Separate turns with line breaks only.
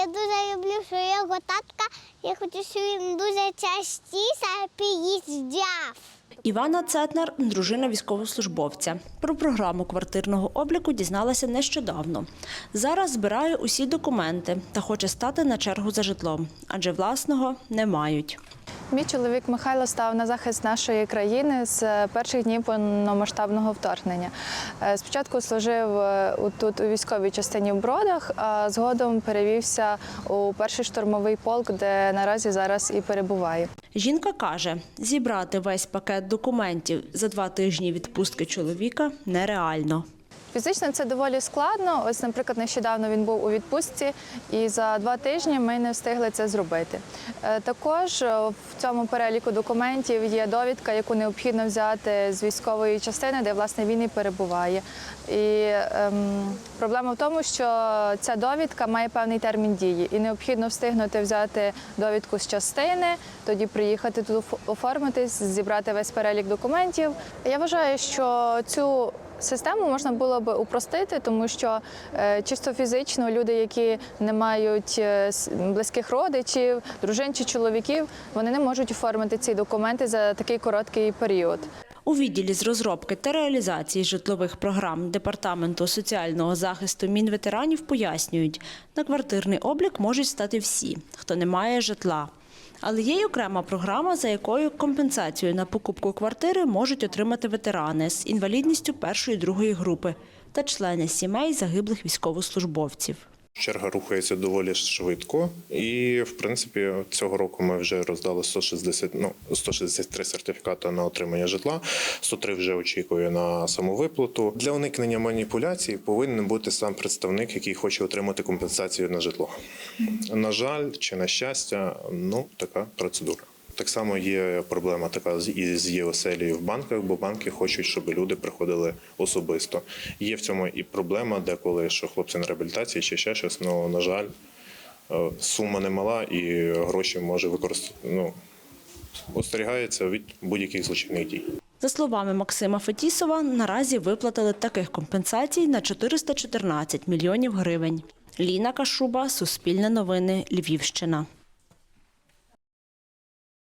я дуже люблю свого татка. Я хочу, щоб він дуже частіше приїздяв.
Івана Цетнер – дружина військовослужбовця. Про програму квартирного обліку дізналася нещодавно. Зараз збирає усі документи та хоче стати на чергу за житлом, адже власного не мають.
Мій чоловік Михайло став на захист нашої країни з перших днів повномасштабного вторгнення. Е, Спочатку служив е, тут у військовій частині в Бродах, а згодом перевівся у перший штурмовий полк, де наразі зараз і перебуває.
Жінка каже, зібрати весь пакет документів за два тижні відпустки чоловіка нереально.
Фізично це доволі складно. Ось, наприклад, нещодавно він був у відпустці, і за два тижні ми не встигли це зробити. Е, Також е, в цьому переліку документів є довідка, яку необхідно взяти з військової частини, де власне він і перебуває. І ем, проблема в тому, що ця довідка має певний термін дії, і необхідно встигнути взяти довідку з частини, тоді приїхати тут оформитись, зібрати весь перелік документів. Я вважаю, що цю Систему можна було би упростити, тому що е, чисто фізично люди, які не мають е, близьких родичів, дружин чи чоловіків, вони не можуть оформити ці документи за такий короткий період.
У відділі з розробки та реалізації житлових програм Департаменту соціального захисту Мінветеранів пояснюють, на квартирний облік можуть стати всі, хто не має житла. Але є й окрема програма, за якою компенсацію на покупку квартири можуть отримати ветерани з інвалідністю першої другої групи та члени сімей загиблих військовослужбовців.
Черга рухається доволі швидко, і в принципі цього року ми вже роздали 160, ну, 163 сертифікати на отримання житла. 103 вже очікує на самовиплату. Для уникнення маніпуляцій повинен бути сам представник, який хоче отримати компенсацію на житло. На жаль, чи на щастя, ну така процедура. Так само є проблема така з із ЄОСЕЛі в банках, бо банки хочуть, щоб люди приходили особисто. Є в цьому і проблема, деколи що хлопці на реабілітації чи ще щось. Ну на жаль, е, сума немала і гроші може використати. Ну остерігається від будь-яких злочинних дій.
За словами Максима Фетісова, наразі виплатили таких компенсацій на 414 мільйонів гривень. Ліна Кашуба, Суспільне новини, Львівщина.